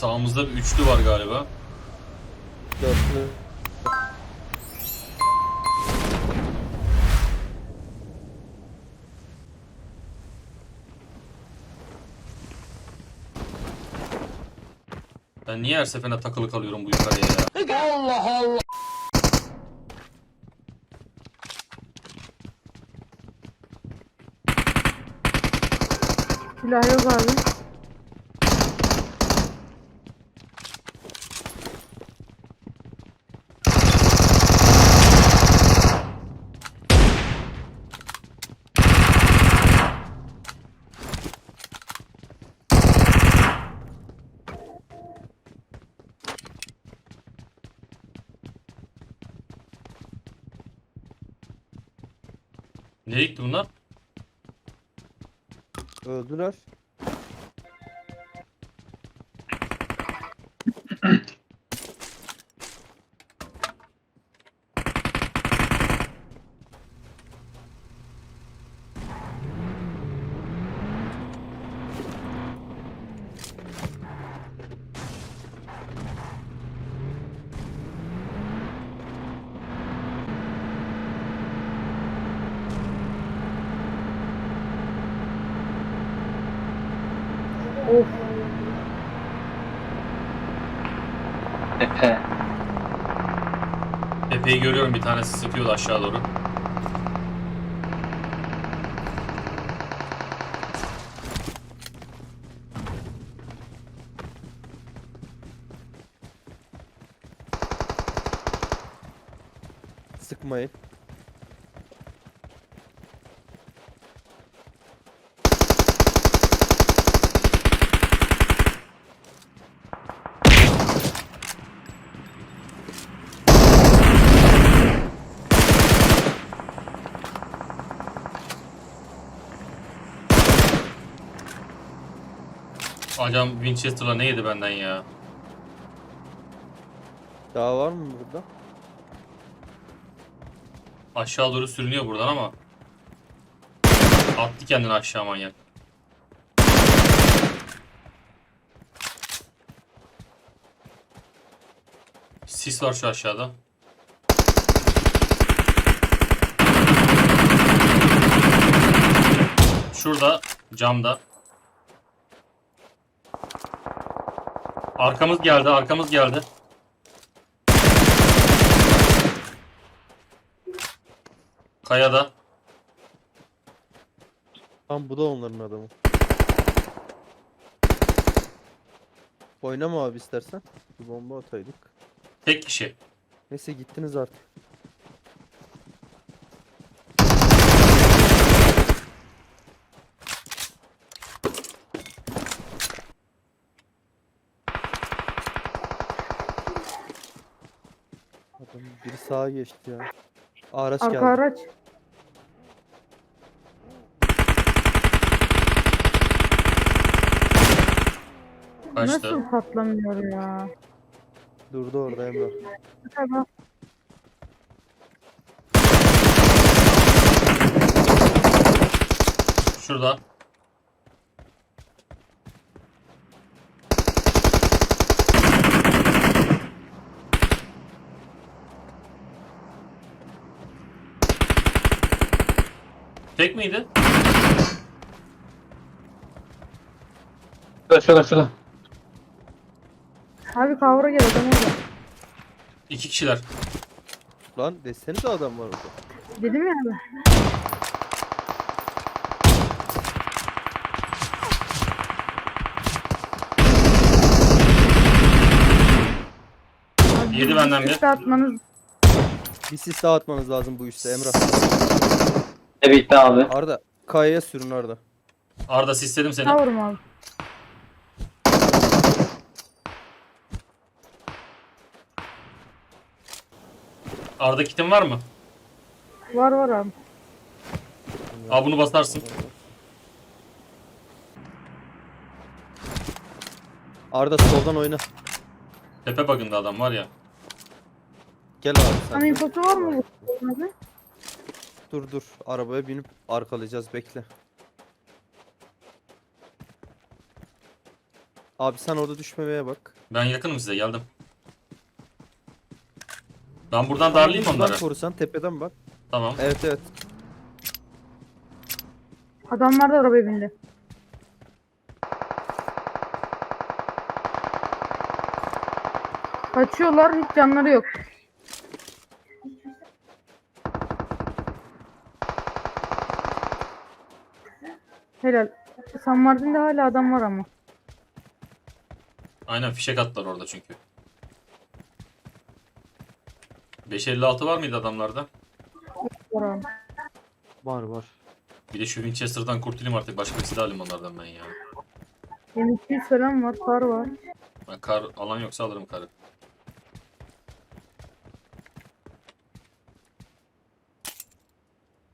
Sağımızda bir üçlü var galiba. Dörtlü. Ben niye her seferinde takılı kalıyorum bu yukarıya ya? Silah yok abi. Gitti bunlar? Öldüler. Epe. Epey görüyorum bir tanesi sıkıyordu aşağı doğru. Sıkmayın. Hocam Winchester'la ne yedi benden ya? Daha var mı burada? Aşağı doğru sürünüyor buradan ama. Attı kendini aşağı manyak. Sis var şu aşağıda. Şurada camda. Arkamız geldi, arkamız geldi. Kayada. Tam bu da onların adamı. Oynama abi istersen. Bir bomba ataydık. Tek kişi. Neyse gittiniz artık. Adam biri sağa geçti ya. Araç Arka geldi. araç. Kaçtı. Nasıl patlamıyor ya? Durdu orada Emrah. Tamam. Şurada. Tek miydi? Şurada şurada şurada. Abi kavra gel adam orada. İki kişiler. Lan desenize adam var orada. Dedim ya abi. Yedi benden bir. üste atmanız Bir sis daha atmanız lazım bu üstte Emrah. Ne bitti abi? Arda kayaya sürün Arda. Arda sisledim seni. kavurum abi. Arda kitin var mı? Var var abi. Al bunu basarsın. Arda soldan oyna. Tepe bakında adam var ya. Gel abi sen. De. infosu var mı bu? Abi? Dur dur. Arabaya binip arkalayacağız bekle. Abi sen orada düşmemeye bak. Ben yakınım size geldim. Ben buradan darlayayım Buradan onları. korusan tepeden bak. Tamam. Evet evet. Adamlar da arabaya bindi. Kaçıyorlar hiç canları yok. Helal. San Martin'de hala adam var ama. Aynen fişek attılar orada çünkü. 556 var mıydı adamlarda? Var abi. Var var. Bir de şu Winchester'dan kurtulayım artık. Başka bir silah alayım onlardan ben ya. M200 falan var. Kar var. Ben kar alan yoksa alırım karı.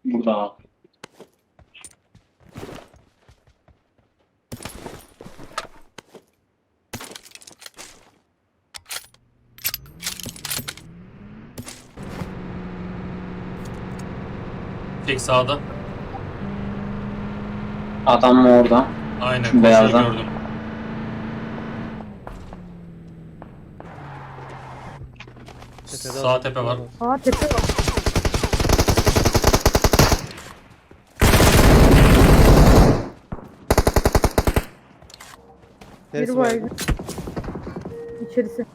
Burada Tek sağda. Adam mı orada? Aynen. Şu beyazdan. gördüm. Tepede Sağ adam tepe var. Aa tepe var. Neresi Biri var? İçerisi.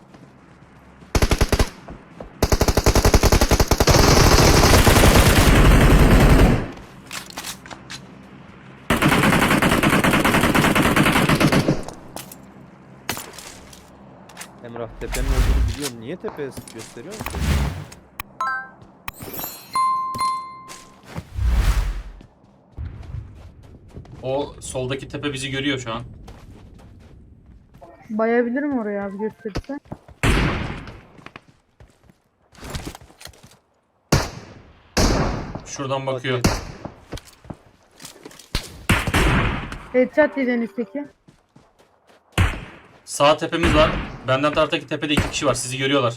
Emrah tepenin olduğunu biliyorum. Niye tepeye gösteriyor musun? O soldaki tepe bizi görüyor şu an. Bayabilirim oraya abi gösterirse. Şuradan bakıyor. Headshot yedi en üstteki. Sağ tepemiz var. Benden taraftaki tepede iki kişi var. Sizi görüyorlar.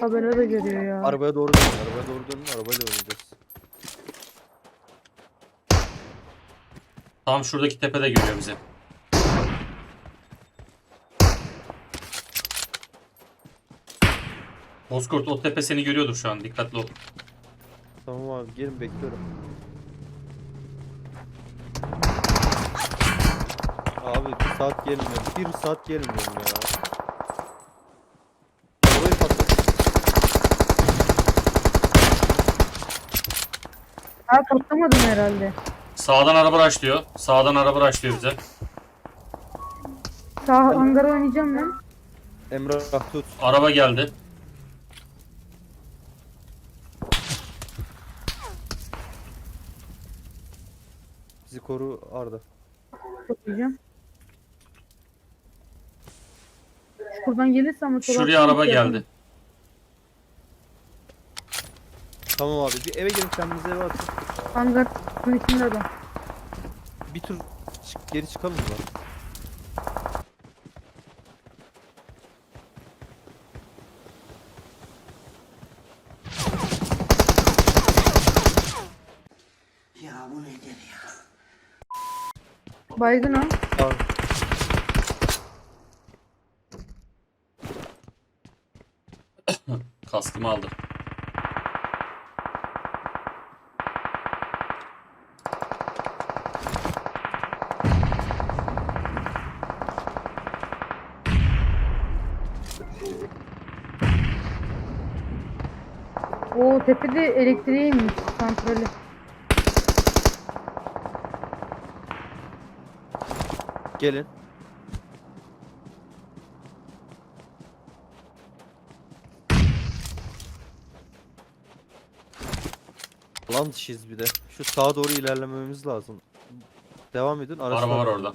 Tabela da görüyor ya. Arabaya doğru dönün. Arabaya doğru dönün. Arabayla oynayacağız. Tam şuradaki tepede görüyor bizi. Bozkurt o tepe seni görüyordur şu an. Dikkatli ol. Tamam abi gelin bekliyorum. Abi bir saat gelmiyorum. Bir saat gelmiyorum ya. Arabayı patlat. Ha patlamadım herhalde. Sağdan araba raşlıyor. Sağdan araba raşlıyor bize. Sağ hangara oynayacağım ben. Emrah tut. Araba geldi. Bizi koru Arda. Toplayacağım. Şuradan gelirse ama sola Şuraya araba geldi. Tamam abi bir eve gelin kendinize eve atın. Hangarın içinde adam. Bir tur çık, geri çıkalım mı? Baygın o. Abi, Kaskımı aldı. O tepede elektriğiymiş santrali. gelin. Lan dışıyız bir de. Şu sağa doğru ilerlememiz lazım. Devam edin. Araba var orada.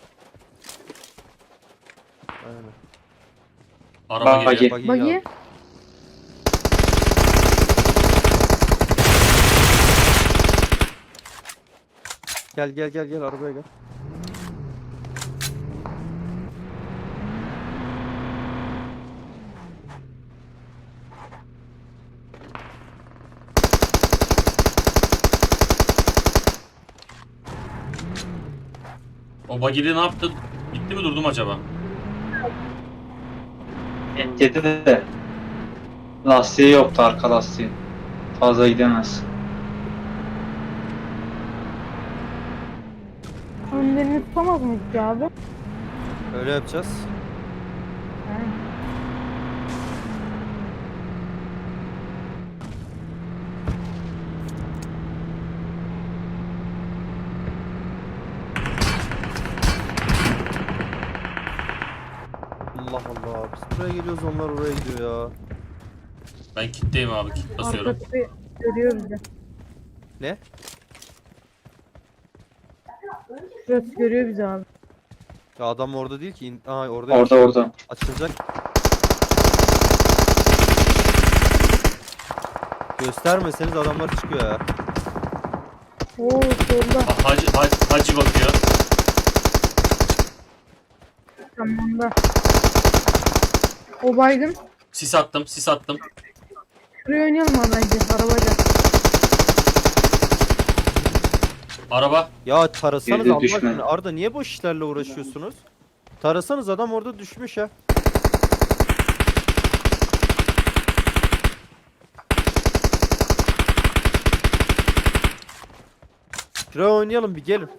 Aynen. Araba Bagi. geliyor. Buggy'yi Bagi. al. Gel gel gel gel arabaya gel. O bagili ne yaptı? Gitti mi durdu mu acaba? Etkedi de lastiği yoktu arka lastiği. Fazla gidemez. Önlerini tutamaz mıydık ya abi? Öyle yapacağız. Onlar oraya gidiyor ya. Ben kitleyim abi. Kit basıyorum. Arka tepe görüyor bizi. Ne? Şurası görüyor bizi abi. Ya adam orada değil ki. İn- Aa orada. Orada orada. Açılacak. Göstermeseniz adamlar çıkıyor ya. Oo solda. Ha, Hacı, hacı, hacı bakıyor. Tamamda. O baygın. Sis attım, sis attım. Şuraya oynayalım abi bence. Arabayla. Araba. Ya tarasanız Yedi Allah düşme. aşkına. Arda niye boş işlerle uğraşıyorsunuz? Tarasanız adam orada düşmüş ya. Şuraya oynayalım bir gelin.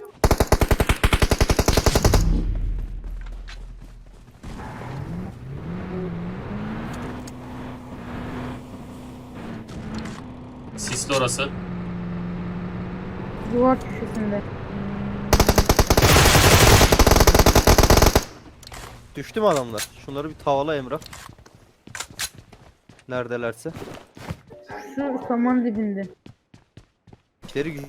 Orası. Duvar köşesinde. Düştü mü adamlar? Şunları bir tavala Emrah. Neredelerse. Şu saman dibinde. İşleri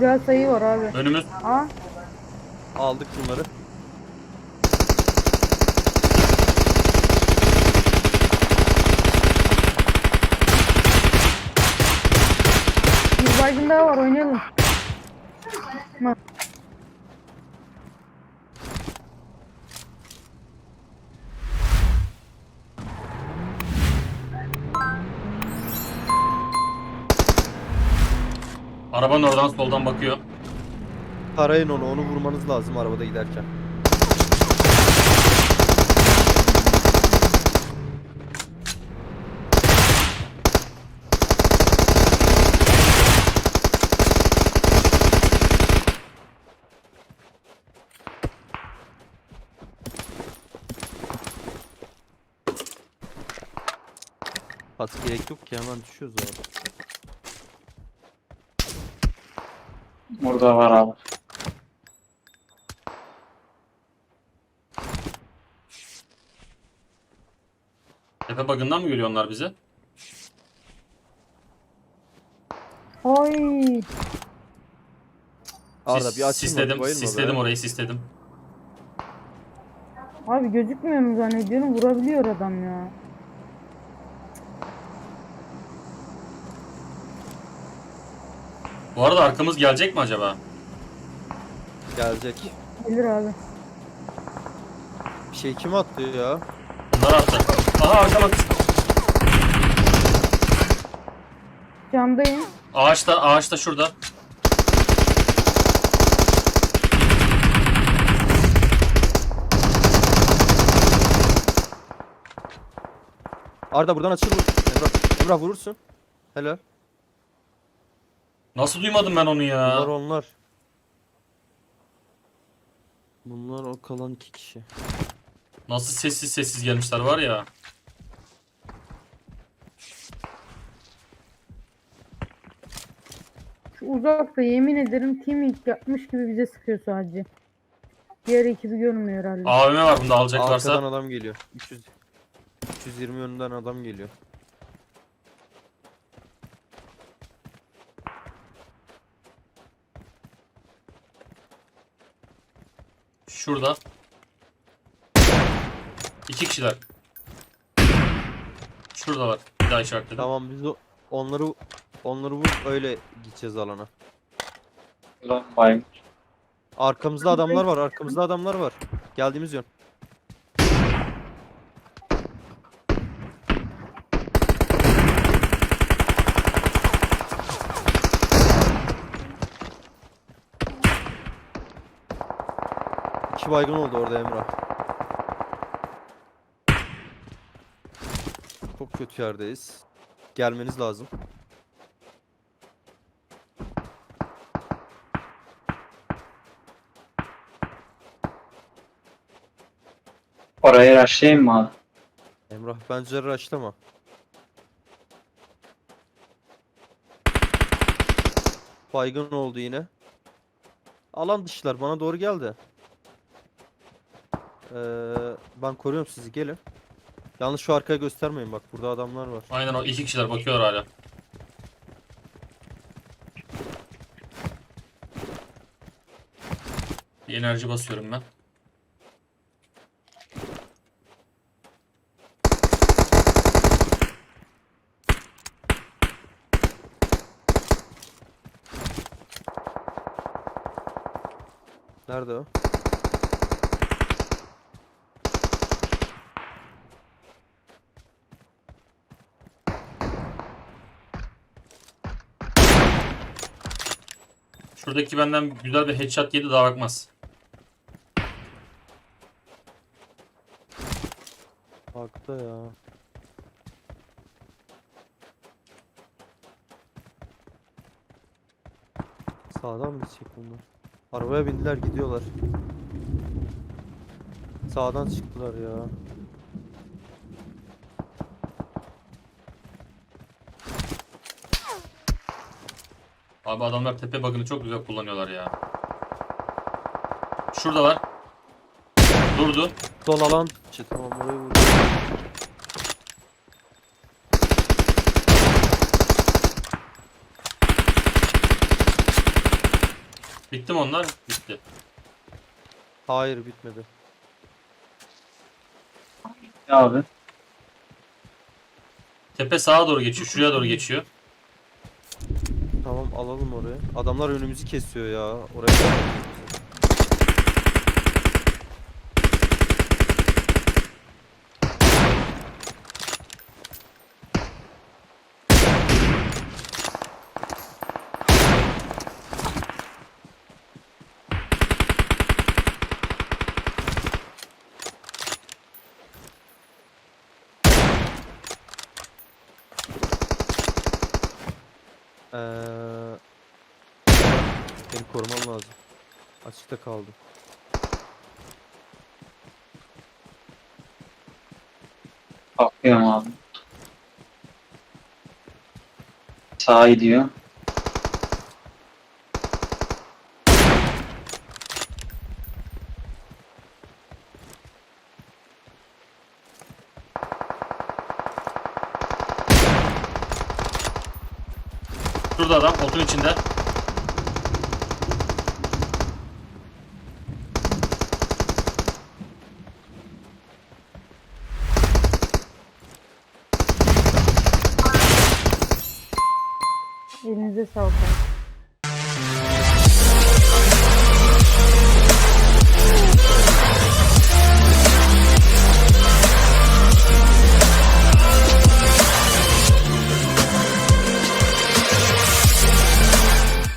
Güzel sayı var abi. Önümüz. Aa aldık şunları. bir baygın daha var oynayalım. Bak. Arabanın oradan soldan bakıyor. Tarayın onu, onu vurmanız lazım arabada giderken. Pas gerek yok ki hemen düşüyoruz abi. Orada var abi. Tepe bug'ından mı görüyor onlar bizi? Ay. Arda Sis- bir açılma, sisledim, bayılma be. sisledim orayı sisledim. Abi gözükmüyor mu zannediyorum vurabiliyor adam ya. Bu arada arkamız gelecek mi acaba? Gelecek. Gelir abi. Bir şey kim attı ya? Bunlar attı. Aha arkama. Camdayım. Ağaçta, ağaçta şurada. Arda buradan açıl vur. Emrah, Emrah vurursun. Helal. Nasıl duymadım ben onu ya? Bunlar onlar. Bunlar o kalan iki kişi. Nasıl sessiz sessiz gelmişler var ya. Şu uzakta yemin ederim teaming yapmış gibi bize sıkıyor sadece. Diğer ekibi görmüyor herhalde. AVM var bunda alacaklarsa. Arkadan adam geliyor. 300 320 yönünden adam geliyor. Şurada. İki kişiler. Şuradalar. Bir daha işaretledim. Tamam biz o, onları onları vur öyle gideceğiz alana. Lan. Arkamızda adamlar var. Arkamızda adamlar var. Geldiğimiz yön. Baygın oldu orada Emrah. Çok kötü yerdeyiz. Gelmeniz lazım. Oraya rushlayayım mı abi? Emrah bence raşlama. Baygın oldu yine. Alan dışlar bana doğru geldi. Ee, ben koruyorum sizi gelin. Yalnız şu arkaya göstermeyin bak burada adamlar var. Aynen o iki kişiler bakıyorlar hala. Bir enerji basıyorum ben. Nerede o? Şuradaki benden güzel bir headshot yedi daha bakmaz. Bakta ya. Sağdan mı gidecek bunlar? Arabaya bindiler gidiyorlar. Sağdan çıktılar ya. Abi adamlar tepe bug'ını çok güzel kullanıyorlar ya. Şurada var. Durdu. Sol alan. İşte tamam orayı vurdu. Bitti mi onlar? Bitti. Hayır bitmedi. Ya abi. Tepe sağa doğru geçiyor. Şuraya doğru geçiyor. Tamam alalım orayı. Adamlar önümüzü kesiyor ya. Oraya Ee, korumam lazım. Açıkta kaldım. Bakıyorum abi. Sağa gidiyor. Şurada adam. Otun içinde. okay.